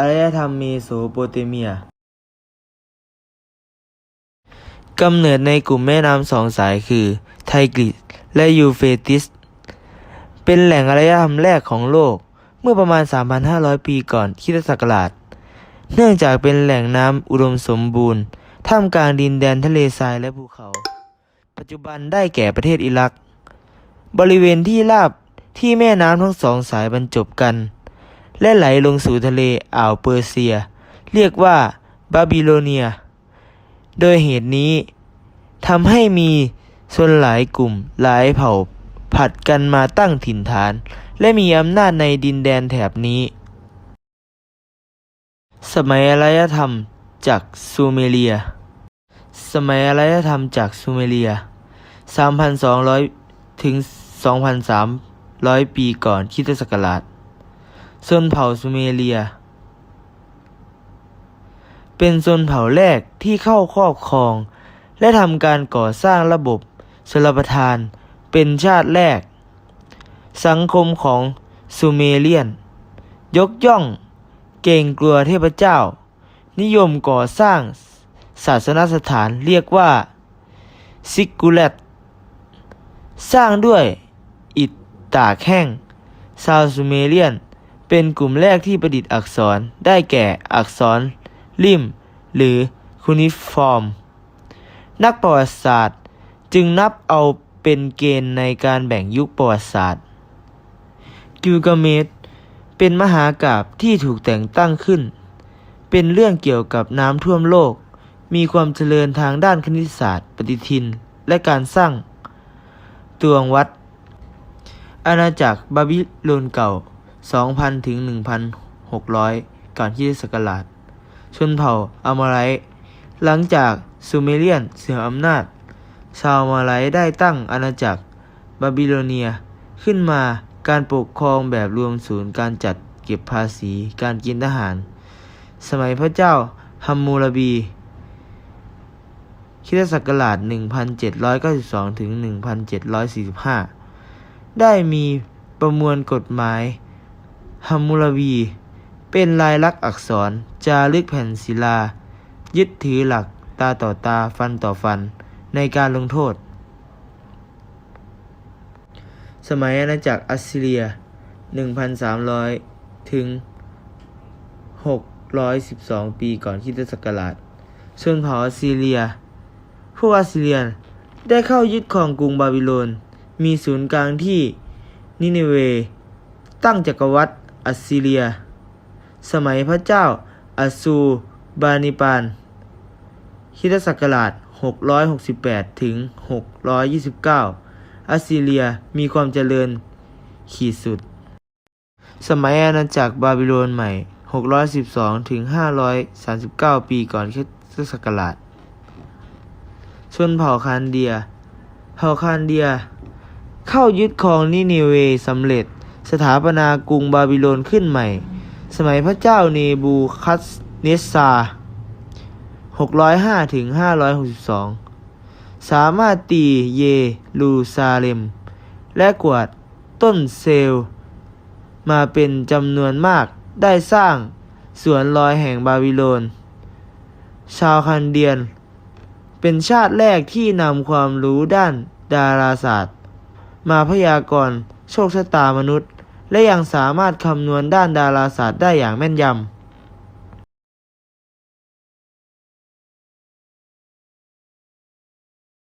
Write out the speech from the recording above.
อารยธรรมเมโสโปเตเมียกำเนิดในกลุ่มแม่น้ำสองสายคือ ไทกริสและยูเฟติส เป็นแหล่งอารยธรรมแรกของโลกเมื่อประมาณ 3,500 ปีก่อนคริสตศักราช เนื่องจากเป็นแหล่งน้ำอุดมสมบูรณ์ ท่ามกลางดินแดนทะเลทรายและภูเขา ปัจจุบันได้แก่ประเทศอิรัก บริเวณที่ราบที่แม่น้ำทั้งสองสายบรรจบกัน และไหลลงสู่ทะเลอ่าวเปอร์เซีย เรียกว่าบาบิโลเนีย โดยเหตุนี้ทำให้มีชนหลายกลุ่มหลายเผ่าผัดกันมาตั้งถิ่นฐาน และมีอำนาจในดินแดนแถบนี้ สมัยอารยธรรมจากซูเมเรีย สมัยอารยธรรมจากซูเมเรีย 3,200 ถึง 2,300 ปีก่อนคริสตศักราช ชนเผ่าซูเมเรีย เป็นชนเผ่าแรกที่เข้าครอบครอง และทำการก่อสร้างระบบชลประทานเป็นชาติแรก สังคมของซูเมเรียน ยกย่อง เกรงกลัวเทพเจ้า นิยมก่อสร้างศาสนสถานเรียกว่าซิกกูเลตสร้างด้วยอิฐตากแห้งชาวซูเมเรียน เป็นกลุ่มแรกที่ประดิษฐ์อักษรได้แก่อักษรริมหรือคูนิฟอร์ม นักประวัติศาสตร์ จึงนับเอาเป็นเกณฑ์ในการแบ่งยุคประวัติศาสตร์ กิลกาเมชเป็นมหากาพย์ที่ถูกแต่งตั้งขึ้น เป็นเรื่องเกี่ยวกับน้ำท่วมโลก มีความเจริญทางด้านคณิตศาสตร์ ปฏิทิน และการสร้างตวงวัด อาณาจักรบาบิโลนเก่า 2,000 ถึง 1,600 ก่อนคริสตศักราช ชนเผ่าอามอไรหลังจากซูเมเรียนเสื่อมอำนาจ ชาวมาไลได้ตั้งอาณาจักรบาบิโลเนียขึ้นมาการปกครองแบบรวมศูนย์การจัดเก็บภาษีการกินทหาร สมัยพระเจ้าฮัมมูราบีคริสตศักราช 1792 ถึง 1745 ได้มีประมวลกฎหมาย ฮัมมูราบีเป็นลายลักษณ์อักษร จารึกแผ่นศิลา ยึดถือหลักตาต่อตาฟันต่อฟันในการลงโทษ สมัยอาณาจักรอัสซีเรีย 1,300 ถึง 612 ปีก่อนคริสตศักราชชนเผ่าอัสซีเรีย พวกอัสซีเรียนได้เข้ายึดครองกรุงบาบิโลน มีศูนย์กลางที่นิเนเว ตั้งจักรวรรดิ อัสซีเรีย สมัยพระเจ้าอัสซูบานิปานคริสตศักราช 668 ถึง 629 อัสซีเรียมีความเจริญขีดสุด สมัยอาณาจักรบาบิโลนใหม่ 612 ถึง 539 ปีก่อนคริสตศักราช ชนเผ่าคานเดีย เผ่าคานเดีย เข้ายึดครองนิเนเวสำเร็จ สถาปนากรุงบาบิโลนขึ้นใหม่ สมัยพระเจ้าเนบูคัสเนสซา605ถึง562 สามารถตีเยรูซาเล็ม และกวาดต้นเซล มาเป็นจำนวนมากได้สร้างสวนลอยแห่งบาบิโลน ชาวคันเดียน เป็นชาติแรกที่นำความรู้ด้านดาราศาสตร์ มาพยากรณ์โชคชะตามนุษย์ และยังสามารถคำนวณด้านดาราศาสตร์ได้อย่างแม่นยำ